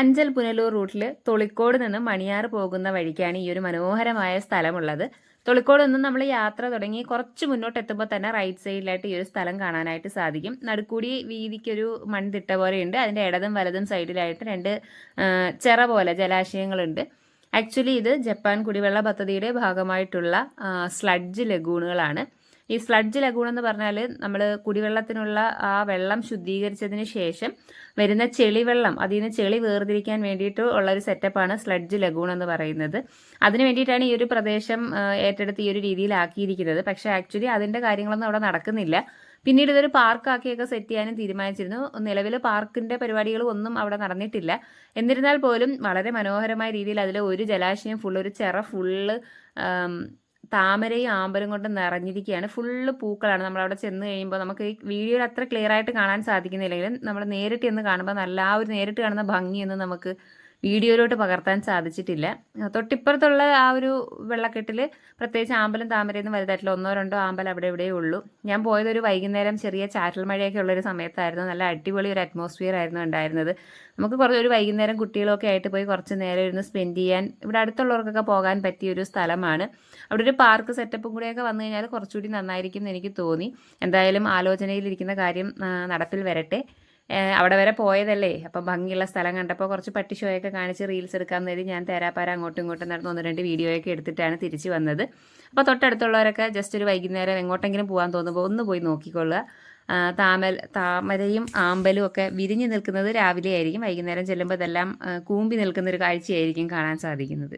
അഞ്ചൽ പുനലൂർ റൂട്ടിൽ തൊളിക്കോട് നിന്ന് മണിയാർ പോകുന്ന വഴിക്കാണ് ഈ ഒരു മനോഹരമായ സ്ഥലമുള്ളത്. തൊളിക്കോട് നിന്ന് നമ്മൾ യാത്ര തുടങ്ങി കുറച്ച് മുന്നോട്ട് എത്തുമ്പോൾ തന്നെ റൈറ്റ് സൈഡിലായിട്ട് ഈ ഒരു സ്ഥലം കാണാനായിട്ട് സാധിക്കും. നടുക്കൂടി വീതിക്കൊരു മൺതിട്ട പോലെയുണ്ട്. അതിന്റെ ഇടതും വലതും സൈഡിലായിട്ട് രണ്ട് ചെറ ചിറ പോലെ ജലാശയങ്ങളുണ്ട്. ആക്ച്വലി ഇത് ജപ്പാൻ കുടിവെള്ള പദ്ധതിയുടെ ഭാഗമായിട്ടുള്ള സ്ലഡ്ജ് ലഗൂണുകളാണ് ഈ സ്ലഡ്ജ് ലഗൂൺ എന്ന് പറഞ്ഞാൽ നമ്മൾ കുടിവെള്ളത്തിനുള്ള ആ വെള്ളം ശുദ്ധീകരിച്ചതിന് ശേഷം വരുന്ന ചെളിവെള്ളം അതിൽ നിന്ന് ചെളി വേർതിരിക്കാൻ വേണ്ടിയിട്ട് ഉള്ള ഒരു സെറ്റപ്പാണ് സ്ലഡ്ജ് ലഗൂൺ എന്ന് പറയുന്നത്. അതിന് വേണ്ടിയിട്ടാണ് ഈ ഒരു പ്രദേശം ഏറ്റെടുത്ത് ഈ ഒരു രീതിയിലാക്കിയിരിക്കുന്നത്. പക്ഷേ ആക്ച്വലി അതിന്റെ കാര്യങ്ങളൊന്നും അവിടെ നടക്കുന്നില്ല. പിന്നീട് ഇതൊരു പാർക്കാക്കിയൊക്കെ സെറ്റ് ചെയ്യാനും തീരുമാനിച്ചിരുന്നു. നിലവിൽ പാർക്കിന്റെ പരിപാടികൾ ഒന്നും അവിടെ നടന്നിട്ടില്ല. എന്നിരുന്നാൽ പോലും വളരെ മനോഹരമായ രീതിയിൽ അതിൽ ഒരു ജലാശയം ഫുള്ള് ഒരു ചിറ ഫുള്ള് താമരയും ആമ്പലും കൊണ്ട് നിറഞ്ഞിരിക്കുകയാണ് ഫുള്ള് പൂക്കളാണ്. നമ്മൾ അവിടെ ചെന്ന് കഴിയുമ്പോൾ നമുക്ക് ഈ വീഡിയോയിൽ അത്ര ക്ലിയർ ആയിട്ട് കാണാൻ സാധിക്കുന്നില്ലെങ്കിലും നമ്മൾ നേരിട്ട് എന്ന് കാണുമ്പോൾ നല്ല ആ ഒരു നേരിട്ട് കാണുന്ന ഭംഗിയൊന്നും നമുക്ക് വീഡിയോയിലോട്ട് പകർത്താൻ സാധിച്ചിട്ടില്ല. തൊട്ടിപ്പുറത്തുള്ള ആ ഒരു വെള്ളക്കെട്ടിൽ പ്രത്യേകിച്ച് ആമ്പലും താമരയൊന്നും വലുതായിട്ടില്ല. ഒന്നോ രണ്ടോ ആമ്പൽ അവിടെ ഇവിടെയേ ഉള്ളൂ. ഞാൻ പോയത് ഒരു വൈകുന്നേരം ചെറിയ ചാറ്റൽ മഴയൊക്കെ ഉള്ളൊരു സമയത്തായിരുന്നു. നല്ല അടിപൊളി ഒരു അറ്റ്മോസ്ഫിയർ ആയിരുന്നു ഉണ്ടായിരുന്നത്. നമുക്ക് കുറച്ച് ഒരു വൈകുന്നേരം കുട്ടികളൊക്കെ ആയിട്ട് പോയി കുറച്ച് നേരം ഇരുന്ന് സ്പെൻഡ് ചെയ്യാൻ ഇവിടെ അടുത്തുള്ളവർക്കൊക്കെ പോകാൻ പറ്റിയ ഒരു സ്ഥലമാണ്. അവിടെ ഒരു പാർക്ക് സെറ്റപ്പും കൂടെയൊക്കെ വന്നു കഴിഞ്ഞാൽ കുറച്ചുകൂടി നന്നായിരിക്കും എന്ന് എനിക്ക് തോന്നി. എന്തായാലും ആലോചനയിലിരിക്കുന്ന കാര്യം നടപ്പിൽ വരട്ടെ. അവിടെ വരെ പോയതല്ലേ. അപ്പം ഭംഗിയുള്ള സ്ഥലം കണ്ടപ്പോൾ കുറച്ച് പട്ടി ഷോയൊക്കെ കാണിച്ച് റീൽസ് എടുക്കാൻ കരുതി ഞാൻ തേരാപ്പാര അങ്ങോട്ടും ഇങ്ങോട്ടും നടന്ന് ഒന്ന് രണ്ട് വീഡിയോയൊക്കെ എടുത്തിട്ടാണ് തിരിച്ചു വന്നത്. അപ്പോൾ തൊട്ടടുത്തുള്ളവരൊക്കെ ജസ്റ്റ് ഒരു വൈകുന്നേരം എങ്ങോട്ടെങ്കിലും പോകാൻ തോന്നുമ്പോൾ ഒന്ന് പോയി നോക്കിക്കൊള്ളുക. താമൽ താമരയും ആമ്പലും ഒക്കെ വിരിഞ്ഞു നിൽക്കുന്നത് രാവിലെ ആയിരിക്കും. വൈകുന്നേരം ചെല്ലുമ്പോൾ ഇതെല്ലാം കൂമ്പി നിൽക്കുന്ന ഒരു കാഴ്ചയായിരിക്കും കാണാൻ സാധിക്കുന്നത്.